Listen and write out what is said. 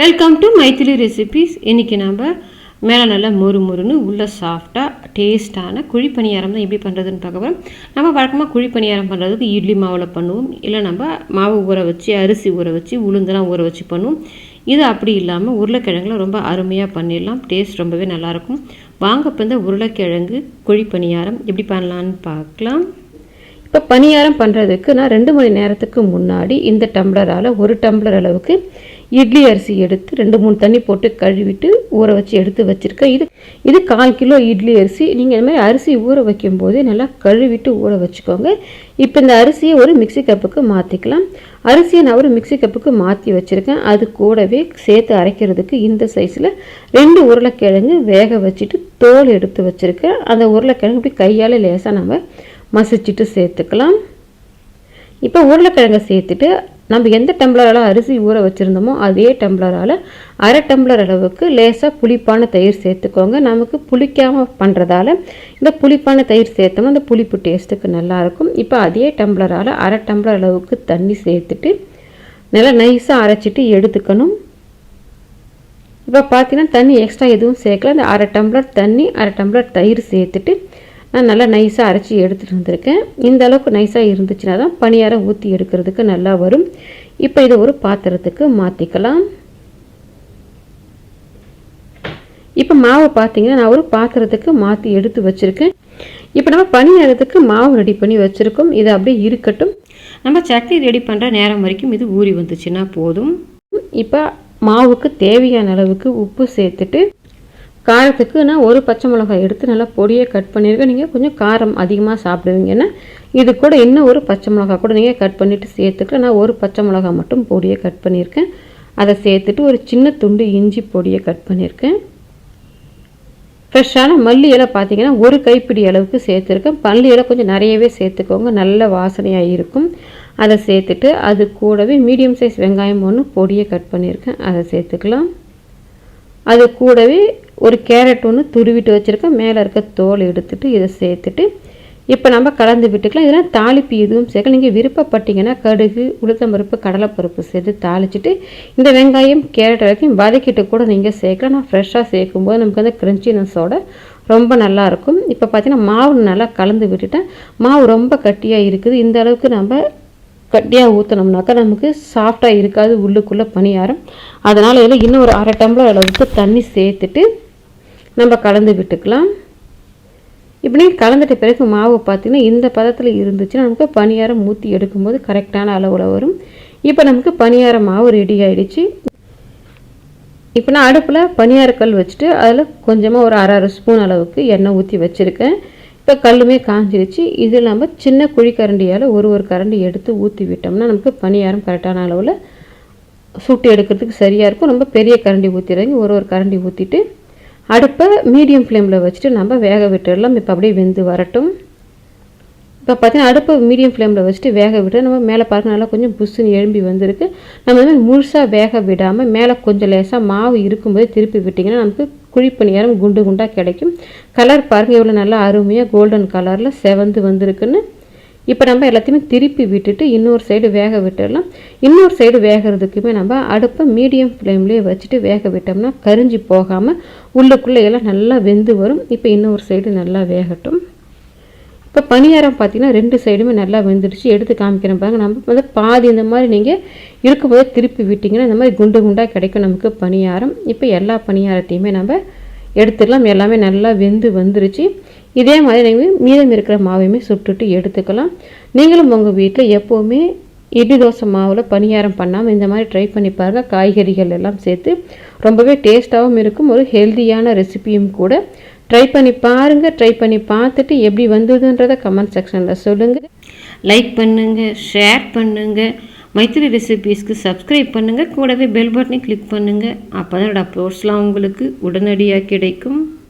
Welcome to Maithili recipes இன்றைக்கி நம்ம மேலே நல்லா மொறு மொறுன்னு உள்ளே சாஃப்டாக டேஸ்ட்டான குழி பணியாரம் தான் எப்படி பண்ணுறதுன்னு பார்க்க போகிறோம் நம்ம வழக்கமாக குழி பணியாரம் பண்ணுறதுக்கு இட்லி மாவில் பண்ணுவோம். இல்லை நம்ம மாவு ஊற வச்சு அரிசி ஊற வச்சு உளுந்தெல்லாம் ஊற வச்சு பண்ணுவோம். இது அப்படி இல்லாமல் உருளைக்கிழங்குல ரொம்ப அருமையாக பண்ணிடலாம். டேஸ்ட் ரொம்பவே நல்லாயிருக்கும். வாங்க இப்போ இந்த உருளைக்கிழங்கு குழி பணியாரம் எப்படி பண்ணலான்னு பார்க்கலாம். இப்போ பணியாரம் பண்ணுறதுக்கு நான் ரெண்டு மணி நேரத்துக்கு முன்னாடி இந்த டம்ளரால் ஒரு டம்ளர் அளவுக்கு இட்லி அரிசி எடுத்து ரெண்டு மூணு தண்ணி போட்டு கழுவிட்டு ஊற வச்சு எடுத்து வச்சுருக்கேன். இது இது கால் கிலோ இட்லி அரிசி. நீங்கள் இந்த மாதிரி அரிசி ஊற வைக்கும் போதே நல்லா கழுவிட்டு ஊற வச்சுக்கோங்க. இப்போ இந்த அரிசியை ஒரு மிக்சி கப்புக்கு மாற்றிக்கலாம் அரிசியை நான் ஒரு மிக்சி கப்புக்கு மாற்றி வச்சுருக்கேன். அது கூடவே சேர்த்து அரைக்கிறதுக்கு இந்த சைஸில் ரெண்டு உருளைக்கிழங்கு வேக வச்சுட்டு தோல் எடுத்து வச்சுருக்கேன். அந்த உருளைக்கிழங்கு இப்படி கையால் லேசாக நம்ம மசிச்சுட்டு சேர்த்துக்கலாம். இப்போ உருளைக்கிழங்கை சேர்த்துட்டு நம்ம எந்த டம்ளரால் அரிசி ஊற வச்சுருந்தோமோ அதே டம்ளரால் அரை டம்ளர் அளவுக்கு லேசாக புளிப்பான தயிர் சேர்த்துக்கோங்க. நமக்கு புளிக்காமல் பண்ணுறதால இந்த புளிப்பான தயிர் சேர்த்தோம்னா அந்த புளிப்பு டேஸ்ட்டுக்கு நல்லாயிருக்கும். இப்போ அதே டம்ளரால் அரை டம்ளர் அளவுக்கு தண்ணி சேர்த்துட்டு நல்லா நைஸாக அரைச்சிட்டு எடுத்துக்கணும். இப்போ பார்த்தீங்கன்னா தண்ணி எக்ஸ்ட்ரா எதுவும் சேர்க்கல. அந்த அரை டம்ளர் தண்ணி அரை டம்ளர் தயிர் சேர்த்துட்டு நான் நல்லா நைஸாக அரைச்சி எடுத்துகிட்டு வந்திருக்கேன். இந்த அளவுக்கு நைஸாக இருந்துச்சுன்னா தான் பணியாரம் ஊற்றி எடுக்கிறதுக்கு நல்லா வரும். இப்போ இதை ஒரு பாத்திரத்துக்கு மாற்றிக்கலாம் இப்போ மாவை பார்த்தீங்கன்னா நான் ஒரு பாத்திரத்துக்கு மாற்றி எடுத்து வச்சுருக்கேன். இப்போ நம்ம பணியாரத்துக்கு மாவு ரெடி பண்ணி வச்சுருக்கோம். இது அப்படியே இருக்கட்டும். நம்ம சட்னி ரெடி பண்ணுற நேரம் வரைக்கும் இது ஊறி வந்துச்சுன்னா போதும். இப்போ மாவுக்கு தேவையான அளவுக்கு உப்பு சேர்த்துட்டு காரத்துக்கு நான் ஒரு பச்சை மிளகாய் எடுத்து நல்லா பொடியை கட் பண்ணியிருக்கேன் நீங்கள் கொஞ்சம் காரம் அதிகமாக சாப்பிடுவீங்கன்னா இது கூட இன்னும் ஒரு பச்சை மிளகாய் கூட நீங்கள் கட் பண்ணிவிட்டு சேர்த்துக்கலாம் நான் ஒரு பச்சை மிளகாய் மட்டும் பொடியை கட் பண்ணியிருக்கேன் அதை சேர்த்துட்டு ஒரு சின்ன துண்டு இஞ்சி பொடியை கட் பண்ணியிருக்கேன் ஃப்ரெஷ்ஷான மல்லி இலை பார்த்தீங்கன்னா ஒரு கைப்பிடி அளவுக்கு சேர்த்துருக்கேன். பல்லி இலை கொஞ்சம் நிறையவே சேர்த்துக்கோங்க. நல்ல வாசனையாக இருக்கும். அதை சேர்த்துட்டு அது கூடவே மீடியம் சைஸ் வெங்காயம் ஒன்று பொடியை கட் பண்ணியிருக்கேன் அதை சேர்த்துக்கலாம். அது கூடவே ஒரு கேரட் ஒன்று துருவிட்டு வச்சுருக்கேன். மேலே இருக்க தோல் எடுத்துட்டு இதை சேர்த்துட்டு இப்போ நம்ம கலந்து விட்டுக்கலாம். இதெல்லாம் தாளிப்பு எதுவும் சேர்க்கல. நீங்கள் விருப்பப்பட்டீங்கன்னா கடுகு உளுத்தம்பருப்பு கடலைப்பருப்பு சேர்த்து தாளிச்சிட்டு இந்த வெங்காயம் கேரட் வரைக்கும் வதக்கிட்டு கூட நீங்கள் சேர்க்கலாம். நான் ஃப்ரெஷ்ஷாக சேர்க்கும்போது நமக்கு வந்து க்ரன்ச்சினஸோட ரொம்ப நல்லாயிருக்கும் இப்போ பார்த்தீங்கன்னா மாவு நல்லா கலந்து விட்டுட்டேன். மாவு ரொம்ப கட்டியாக இருக்குது. இந்த அளவுக்கு நம்ம கட்டியாக ஊற்றினோம்னாக்கா நமக்கு சாஃப்டாக இருக்காது. உள்ளுக்குள்ளே பணியாரம். அதனால் இதில் இன்னும் ஒரு அரை டம்ளர் அளவுக்கு தண்ணி சேர்த்துட்டு நம்ம கலந்து விட்டுக்கலாம். இப்படி கலந்துட்ட பிறகு மாவு பார்த்திங்கன்னா இந்த பதத்தில் இருந்துச்சுன்னா நமக்கு பணியாரம் ஊற்றி எடுக்கும்போது கரெக்டான அளவில் வரும். இப்போ நமக்கு பணியார மாவு ரெடி ஆகிடுச்சு இப்போ நான் அடுப்பில் பணியாரக்கல் வச்சுட்டு அதில் கொஞ்சமாக ஒரு அரை அரை ஸ்பூன் அளவுக்கு எண்ணெய் ஊற்றி வச்சுருக்கேன். இப்போ கல்லுமே காஞ்சிருச்சு. இது நம்ம சின்ன குழி கரண்டியால் ஒரு ஒரு கரண்டி எடுத்து ஊற்றி விட்டோம்னா நமக்கு பணியாரம் கரெக்டான அளவில் சுட்டு எடுக்கிறதுக்கு சரியாக இருக்கும். ரொம்ப பெரிய கரண்டி ஊற்றிடுறாங்க ஒரு ஒரு கரண்டி ஊற்றிட்டு அடுப்பை மீடியம் ஃப்ளேமில் வச்சுட்டு நம்ம வேக விட்டுடலாம் இப்போ அப்படியே வெந்து வரட்டும். இப்போ பார்த்தீங்கன்னா அடுப்பை மீடியம் ஃப்ளேமில் வச்சுட்டு வேக விட்டு நம்ம மேலே பார்க்க நல்லா கொஞ்சம் புஷ்ஷுன்னு எழும்பி வந்திருக்கு. நம்ம வந்து முழுசாக வேக விடாமல் மேலே கொஞ்சம் லேசாக மாவு இருக்கும்போது திருப்பி விட்டிங்கன்னா நமக்கு குழிப்பணியாரம் குண்டு குண்டாக கிடைக்கும். கலர் பாருங்கள் எவ்வளோ நல்லா அருமையாக கோல்டன் கலரில் செவந்து வந்திருக்குன்னு. இப்போ நம்ம எல்லாத்தையுமே திருப்பி விட்டுட்டு இன்னொரு சைடு வேக விட்டுடலாம் இன்னொரு சைடு வேகிறதுக்குமே நம்ம அடுப்பை மீடியம் ஃப்ளேம்லேயே வச்சுட்டு வேக விட்டோம்னா கரிஞ்சி போகாமல் உள்ளுக்குள்ளே எல்லாம் நல்லா வெந்து வரும். இப்போ இன்னொரு சைடு நல்லா வேகட்டும். இப்போ பணியாரம் பார்த்தீங்கன்னா ரெண்டு சைடுமே நல்லா வெந்துடுச்சு. எடுத்து காமிக்கிறேன் பாருங்க. நம்ம வந்து பாதி இந்த மாதிரி நீங்கள் இருக்கும்போது திருப்பி விட்டிங்கன்னா இந்த மாதிரி குண்டு குண்டாக கிடைக்கும் நமக்கு பணியாரம். இப்போ எல்லா பணியாரத்தையுமே நம்ம எடுத்துடலாம். எல்லாமே நல்லா வெந்து வந்துருச்சு. இதே மாதிரி நீங்கள் மீதம் இருக்கிற மாவையுமே சுட்டுட்டு எடுத்துக்கலாம். நீங்களும் உங்கள் வீட்டில் எப்போவுமே இட்லி தோசை மாவில் பணியாரம் பண்ணாமல் இந்த மாதிரி ட்ரை பண்ணி பாருங்கள் காய்கறிகள் எல்லாம் சேர்த்து ரொம்பவே டேஸ்ட்டாகவும் இருக்கும். ஒரு ஹெல்த்தியான ரெசிபியும் கூட ட்ரை பண்ணி பாருங்கள் ட்ரை பண்ணி பார்த்துட்டு எப்படி வந்ததுன்றதை கமெண்ட் செக்ஷனில் சொல்லுங்கள் லைக் பண்ணுங்கள் ஷேர் பண்ணுங்கள் மைத்திரி ரெசிபீஸ்க்கு சப்ஸ்கிரைப் பண்ணுங்கள் கூடவே பெல் பட்டனை கிளிக் பண்ணுங்கள் அப்போ தான் அப்லோட்ஸ்லாம் உங்களுக்கு உடனடியாக கிடைக்கும்.